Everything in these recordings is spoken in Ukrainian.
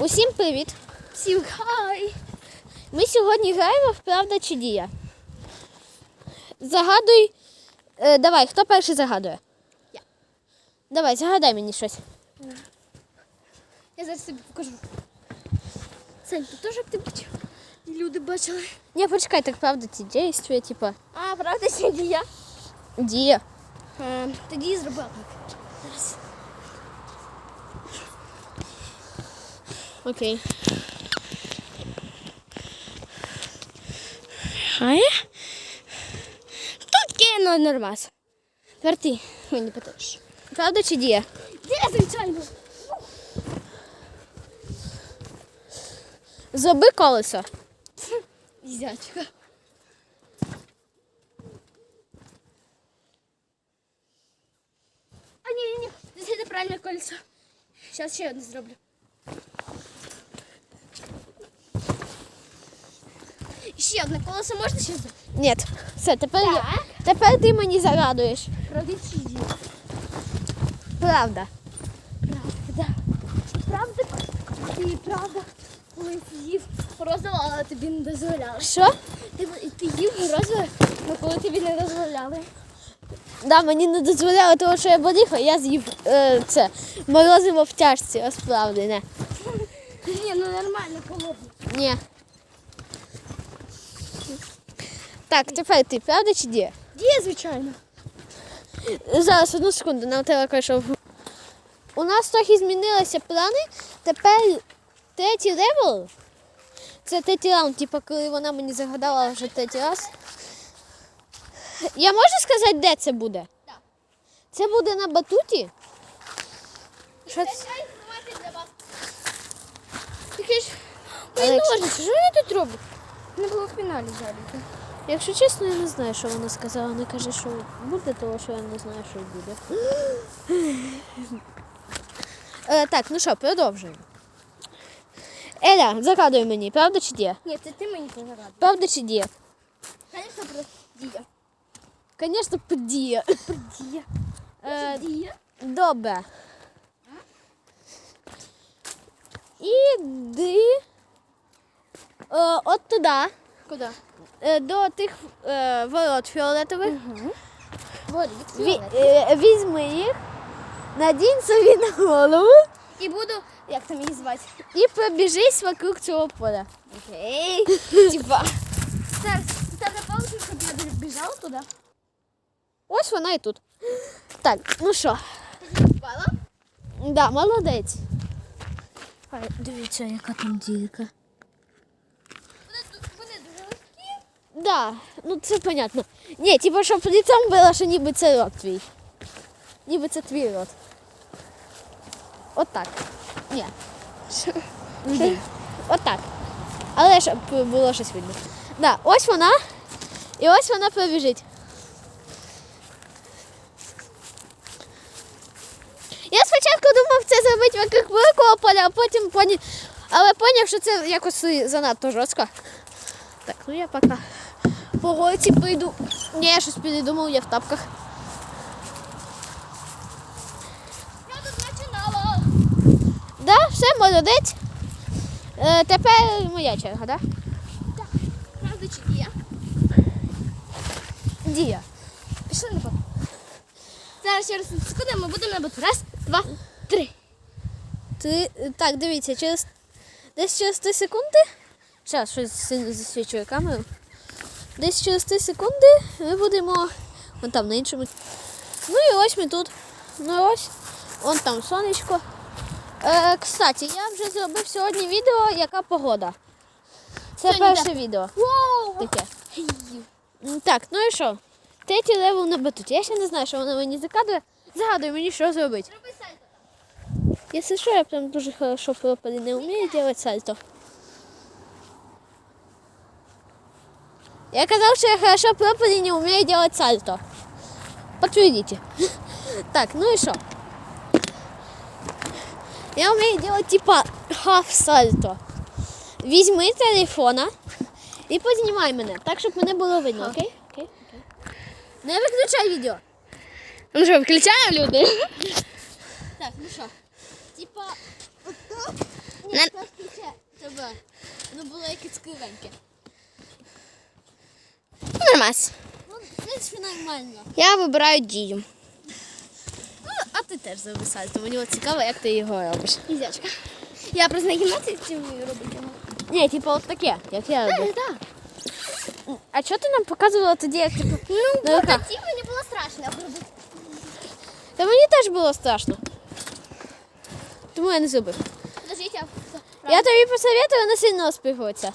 Усім привіт! Всім хай! Ми сьогодні граємо в правда чи дія. Загадуй. Е, давай, хто перший загадує? Я. Давай, загадай мені щось. Я зараз тобі покажу. Сань, ти теж ти бачив? Люди бачили. Ні, почекай, так правда ці дійствия, типа А, правда, сьогодні я? дія. А, тоді зробила так. Зараз. Окей. Хай? Тут кино нормас. Тепер ти мені питаєш. Правда чи дія? Де, звичайно? Зроби колесо. Ізячка. А, ні, ні, ні. Це неправильне кольцо. Зараз ще одне зроблю. Ще одне колесо можна ще зробити? Ні. Все, тепер, я- тепер ти мені загадуєш. Правда чи дія? Правда. Правда. Правда? Ти правда, коли з'їв морозиво, але тобі не дозволяли. Що? Ти, ти їв морозиво, але коли тобі не дозволяли. Да, мені не дозволяли того, що я болів, а я з'їв е, це морозиво в тяжці, розправлене. Ні, ну нормально, холодно. Ні. Так, тепер ти, правда чи дія? Діє, звичайно. Зараз одну секунду, нам треба кое-що. У нас трохи змінилися плани. Тепер третій левел. Це третій раунд, типу, коли вона мені загадала вже третій раз. Я можу сказати, де це буде? Так. Це буде на батуті. Що це? Таке ж. Ой, ножниці, що вони тут роблять? Не було в фіналі жаліти. Якщо чесно, я не знаю, що вона сказала. Вона каже, що буде, того що я не знаю, що буде. Е, так, ну що, продовжуємо. Еля, загадуй мені, правда чи дія? Ні, це ти мені пограти. Правда чи дія? Звісно, про дія. Звісно, подія. Дія. Е, Дія. добре. Іди е, от туди, Куди? е, до тих е, ворот фіолетових. Воріт. Ві, е, візьми їх, надінь собі на голову І буду, як там її звати? і пробіжись вокруг цього поля. Окей. Типа. Тебе паузу, щоб я біжала туди. Ось вона і тут. Так, ну що, Ти впала? да, молодець. Ай, дивіться, яка там дірка. Вони, ду- вони дуже легкі. Да, ну це понятно. Ні, типу, щоб ліцем було, що ніби це рот твій. Ніби це твій рот. От так. Ні. Ні. От так. Але щоб було щось видно. Да, ось вона. І ось вона пробіжить. Я спочатку думав це зробити вокруг великого поля, а потім поняв, але поняв, що це якось занадто жорстко. Так, ну я пока по вулиці прийду. Ні, я щось передумав, я в тапках. Я тут починала. Да, все, молодець. Е, тепер моя черга, да? Правда чи дія? Дія. Пішли на бок. Зараз через секунду ми будемо на. Раз, два, три. Ти, так, дивіться, через десь через 3 секунди. Зараз щось засвічує камеру. Десь через 3 секунди ми будемо. Вон там на іншому. Ну і ось ми тут. Ну ось. Вон там сонечко. Е, кстати, я вже зробив сьогодні відео, яка погода. Це Сьогодні перше відео. Воу! Таке. Так, ну і що? Третій левел на батуті. Я ще не знаю, що вона мені загадує. Загадуй мені, що зробити. Роби сальто. Если что, я прям дуже хорошо пропали, не умею делать сальто. Я сказал, что я хорошо пропали, не умею делать сальто. Подтвердите. Так, ну и что? Я умею делать типа хаф сальто. Візьми телефона і познімай мене, так, щоб мене було видно, окей? Окей, окей. Не виключай відео. Ну що, включаємо люди? Так, ну що? Типа, На- кицькивеньке. Нормас. Ну, в принципі, нормально. Я вибираю дію. Ну, а ти теж зроби сальто. Мені цікаво, як ти його робиш. Ізячка. Я просто на вмію робити його. Ні, типу от таке, як я роблю. Так. А що ти нам показувала тоді, як типу. Ну, на руках? тоді мені було страшно робити. Та мені теж було страшно. Тому я не зробив. Подождіть, я... Я тобі посоветую не сильно розпихуватися.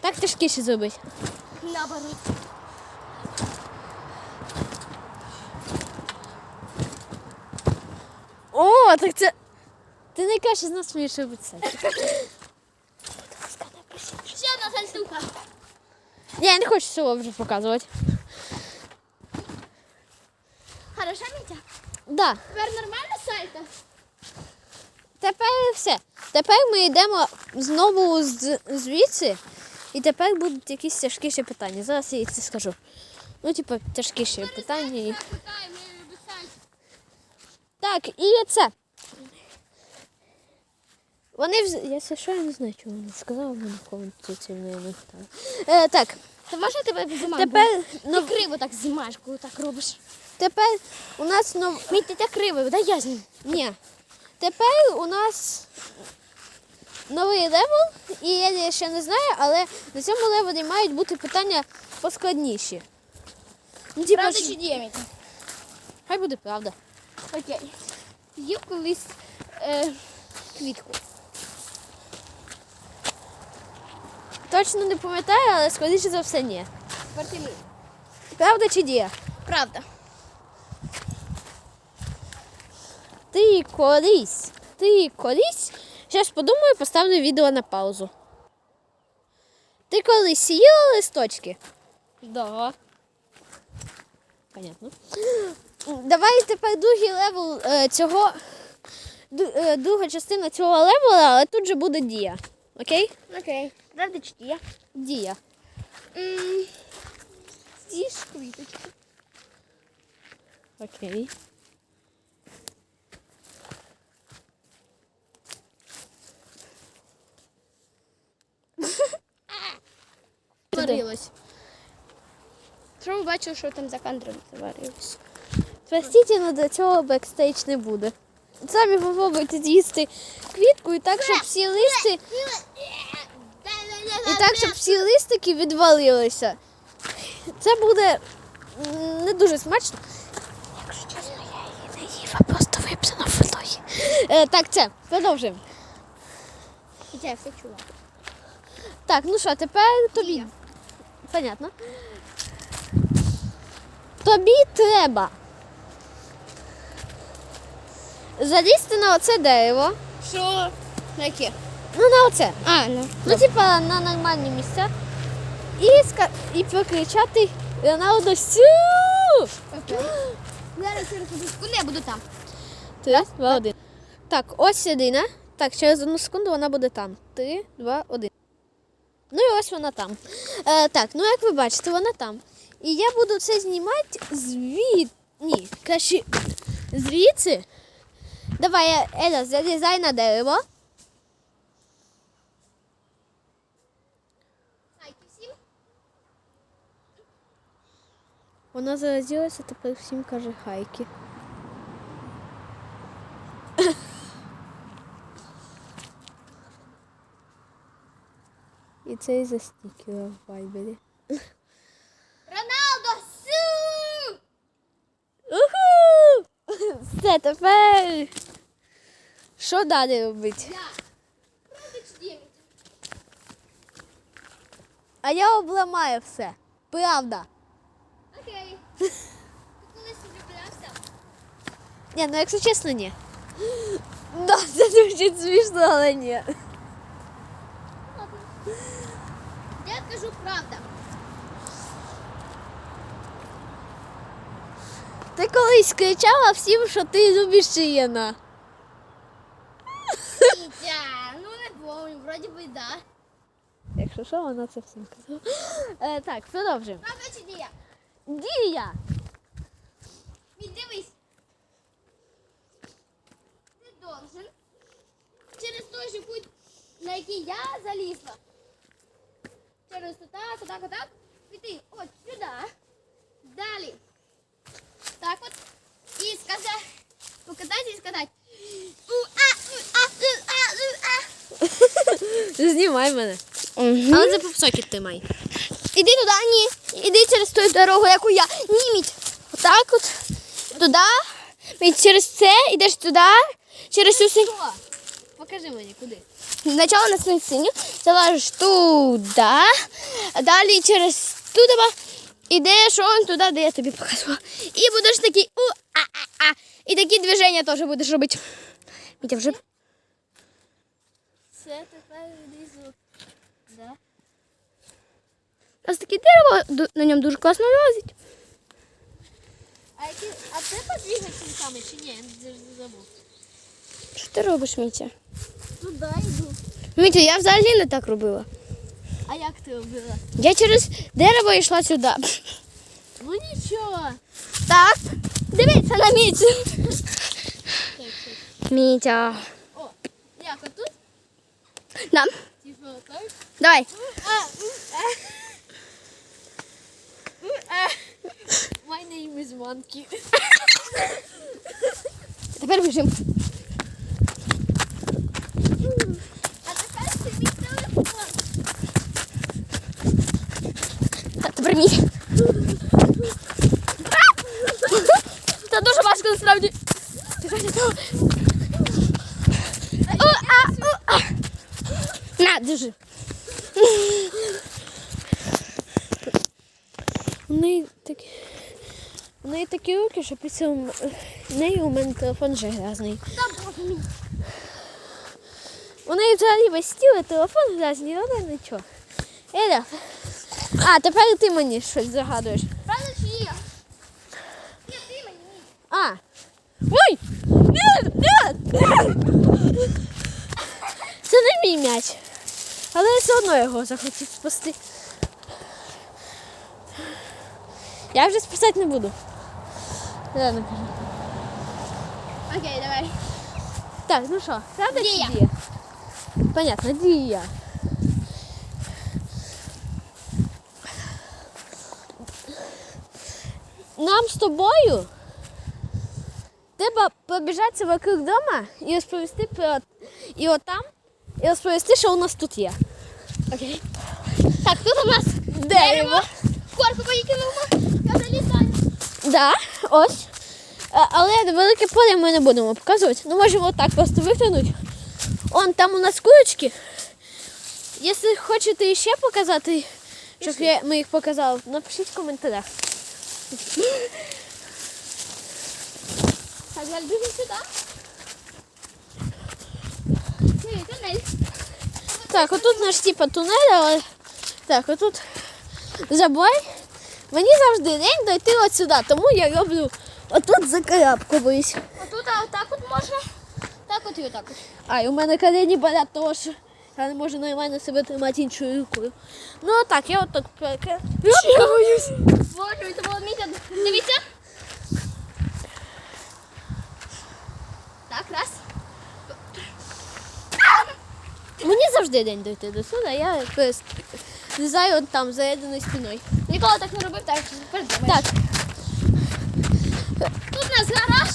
Так тяжкіше зробити. Наоборот. О, так це. Ти найкраще з нас вмієш робити це. Ще одна сальтуха. Я не хочу цього вже показувати. Хороша, Мітя? Да. Тепер нормально сальто? Тепер все. Тепер ми йдемо знову з, звідси, і тепер будуть якісь тяжкіші питання. Зараз я їх це скажу. Ну, типу, тяжкіші питання. і- Питаємо. Так, і це. Вони вз... Я це що я не знаю, чого вони сказали, але ніколи це не питали. Е, так, Та можна тебе знімати? тепер, Ти нов... криво так знімаєш, коли так робиш. тепер у нас нов... Мій, ти так криво, дай я зніму. Ні. Тепер у нас новий левел, і я ще не знаю, але на цьому левелі мають бути питання поскладніші. Ну, типу, Правда чи Мітя? Хай буде правда. Окей. Їв колись е, квітку. Точно не пам'ятаю, але скоріше за все ні. Правда чи дія? Правда. Ти колись. Ти колись. Зараз подумаю, поставлю відео на паузу. Ти колись їла листочки? Да. Понятно. Давай тепер другий левел е, цього. е, друга частина цього левела, але тут же буде дія. Окей? Окей. Правда чи? Дія. М, З'їж квіточку. Окей. Варилось. Що ви бачили, що там за кадром заварилось? Простите, але до цього бекстейдж не буде. Самі попробуйте з'їсти квітку і так, щоб всі листи, і так, щоб всі листики відвалилися. Це буде не дуже смачно. Якщо чесно, я її не їв, а просто виписано в фотої. Е, так, це, продовжуємо. Я все чула. Так, ну що, тепер тобі. Понятно. Тобі треба залізти на оце дерево. Що? На яке? Ну, на оце. А, ну. Ну, типа на нормальні місця. І, ска... і прокричати Роналдо сю! Зараз через одну секунду я буду там. Три, два, один. Так, ось середина. Так, через одну секунду вона буде там. Три, два, один. Ну і ось вона там. Е, так, ну як ви бачите, вона там. І я буду це знімати звід. Ні, краще звідси. Давай, Еля, залізай на дерево. Вона заразилася, тепер всім каже хайки. І це і за стікера в вайбері. Роналдо, су! Уху! Все, тепер. Що далі робити? Я. А я обламаю все. Правда. Окей. Ти колись влюблявся? Ні, ну якщо чесно, ні. Да, це звучить смішно, але ні. Ладно. Я кажу правда. Ти колись кричала всім, що ти любиш Чиєна. Якщо що, вона це всім казала. Е, так, продовжуємо. Правда чи дія? Дія! Міть, дивись. Ти должен через той же путь, на який я залізла, через отак, отак, отак. Піти от сюди. Далі. Так от. І сказати. Показати і сказати. Знімай мене. Угу. Але за попсокіт ти май. Іди туди, ні. Іди через ту дорогу, яку я. Ні, міть. Отак от. Туди. Міть через це, йдеш туди. Через цю синю. Покажи мені, куди. Спочатку на свою синю, залазиш туди, далі через туди ідеш он туди, де я тобі показувала. І будеш такий у а а а І такі движення теж будеш робити. Мітя вже Це тепер внизу. Да? у нас таке дерево, на ньому дуже класно лазить. А, які, а це подвігати руками чи ні? Я не забув. Що ти робиш, Мітя? Туди йду. Мітя, я взагалі не так робила. А як ти робила? Я через дерево йшла сюди. Ну нічого. Так, дивіться на Мітю. Мітя. О, як отут? Нам. Типу так? Давай. А, у, а. У, а. My name is Monkey. Тепер біжимо. А тепер це мій телефон. А Тепер мій. Це дуже важко насправді. У, а, у, а. На, держи. У неї такі. У неї такі руки, що під цим неї у мене телефон вже грязний. У неї взагалі весь стіл телефон грязний, але нічого. Еля. А, тепер ти мені щось загадуєш. Правда чи ні? Ні, ти мені. А. Ой! Ні, ні, ні. Це не мій м'яч. Але я все одно його захотів спасти. Я вже спасати не буду. Ладно, кажу. Окей, давай. Так, ну що, правда чи Дія. дія? Понятно, дія. Нам з тобою треба побіжатися вокруг дома і розповісти про і отам, і розповісти, що у нас тут є. Окей. Так, тут у нас Дерево. Корку. Я залізаю. Да, ось. Але велике поле ми не будемо показувати. Ну, можемо отак просто витягнути. Он там у нас курочки. Якщо хочете ще показати, щоб я, ми їх показали, напишіть в коментарях. Так, далі біжимо сюди. Тунель. Так, отут наш типа тунель, але так, отут забой. Мені завжди лень дойти от сюди, тому я роблю отут закарабкуюсь. Отут, а отак от можна. Так от і отак от. А, і у мене колені болять, тому що я не можу нормально себе тримати іншою рукою. Ну так, я отак перекручуюсь. Боже, це було місяць. Дивіться. Так, раз. Мені завжди день дойти до сюди, я якось злізаю от там заєднаною спиною. Ніколи так не робив, так тепер Так, Тут у нас гараж.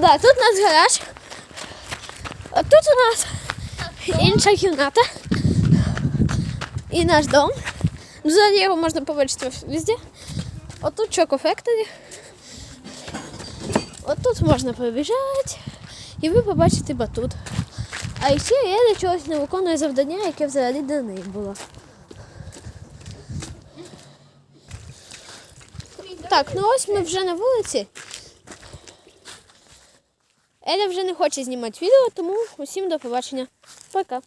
да, тут у нас гараж. А тут у нас інша кімната. І наш дом. Взагалі його можна побачити везде. Отут Choco Factory. Отут можна побіжати. І ви побачите батут. А ще я для чогось не виконую завдання, яке взагалі для неї було. Так, ну ось ми вже на вулиці. Еля вже не хоче знімати відео, тому усім до побачення. Пока.